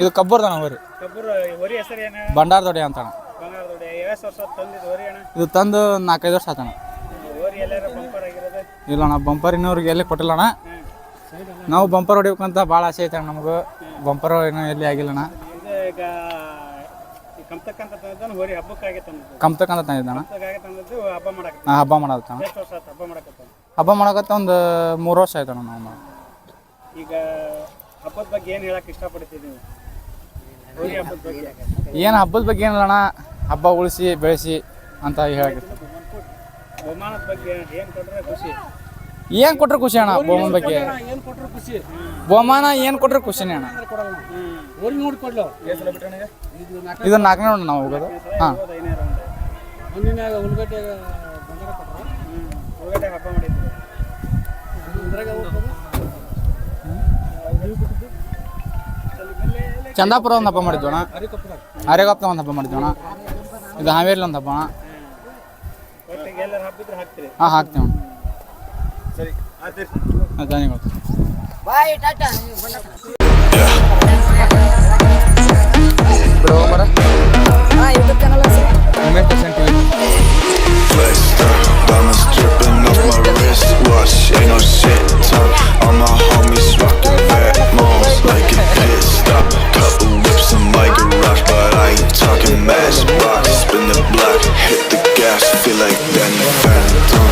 ಇದು? ಕಬ್ಬರ್ದಣ ಹೋರಿ ಬಂಡಾರ ದೊಡ್ಡ ಅಣ್ಣ? ಇದು ತಂದು ನಾಲ್ಕೈದು ವರ್ಷ ಆತಣ ಇಲ್ಲಣ್ಣ ಬಂಪರ್ ಆಗಿರೋದು? ಇಲ್ಲ ಅಣ್ಣ ಬಂಪರ್ ಇನ್ನೂರಿಗೆ ಎಲ್ಲಿ ಕೊಟ್ಟಿಲ್ಲ ಅಣ್ಣ. ನಾವು ಬಂಪರ್ ಹೊಡಿಬೇಕಂತ ಭಾಳ ಆಸೆ ಐತೆ ನಮಗ. ಬಂಪರ್ ಇನ್ನೂ ಎಲ್ಲಿ ಆಗಿಲ್ಲಣ್ಣ ಕಮ್ತಕ್ಕಂತ ತಂದದ್ದು ಹೊರಿ ಹಬ್ಬಕ್ಕಾಗಿ ತಂದದ್ದು. ಕಮ್ತಕ್ಕಂತ ತಂದಿದ್ದಣ್ಣ. ಹಬ್ಬಕ್ಕಾಗಿ ತಂದದ್ದು ಹಬ್ಬ ಮಾಡಕ್ಕೆ ಹಬ್ಬ ಮಾಡೋಕತ್ತ ಒಂದು ಮೂರು ವರ್ಷ ಆಯ್ತಣ್ಣ ನಾವು. ಈಗ ಹಬ್ಬದ ಬಗ್ಗೆ ಏನು ಹೇಳಕ್ ಇಷ್ಟಪಡ್ತಿದ್ದೀನಿ ಹೋಳಿ ಹಬ್ಬದ ಬಗ್ಗೆ ಏನು ಹಬ್ಬದ ಬಗ್ಗೆ ಏನಿಲ್ಲ ಅಣ್ಣ. ಹಬ್ಬ ಉಳಿಸಿ ಬೆಳೆಸಿ ಅಂತ ಹೇಳಕ್ಕೆ ಬಹುಮಾನದ ಬಗ್ಗೆ ಏನು ಕೊಟ್ರೆ ಖುಷಿ? ಏನು ಕೊಟ್ಟರು ಖುಷಿ ಅಣ್ಣ ಬಹುಮಾನ ಬಗ್ಗೆ? ಏನು ಕೊಟ್ಟರು ಖುಷಿ? ಬಹುಮಾನ ಏನು ಕೊಟ್ರೆ ಖುಷಿನೇ ಅಣ್ಣ. ನೋಡಿ ಕೊಡ್ಲು. ಇದು ನಾಲ್ಕನೇ ರೌಂಡ್ ನಾವು ಹೋಗೋದು. ಹಾಂ. ಮುಂದಿನ ಬಂಗಾರ ಕೊಟ್ಟರು ಹಬ್ಬ ಚಂದಾಪುರ ಒಂದು ಹಬ್ಬ ಹರಿಕೊಪ್ಪದಾಗ ಅರೆಗಪ್ಪ ಒಂದು ಹಬ್ಬ ಮಾಡಿದ್ವಣ ಇದು ಹಾವೇರಿ ಒಂದು ಹಬ್ಬ ಹಾಂ ಹಾಕ್ತೇವೆ ಧನ್ಯವಾದ ಬಾಯ್ Tata. matchbox, spin the block, hit the gas, feel like Danny Phantom.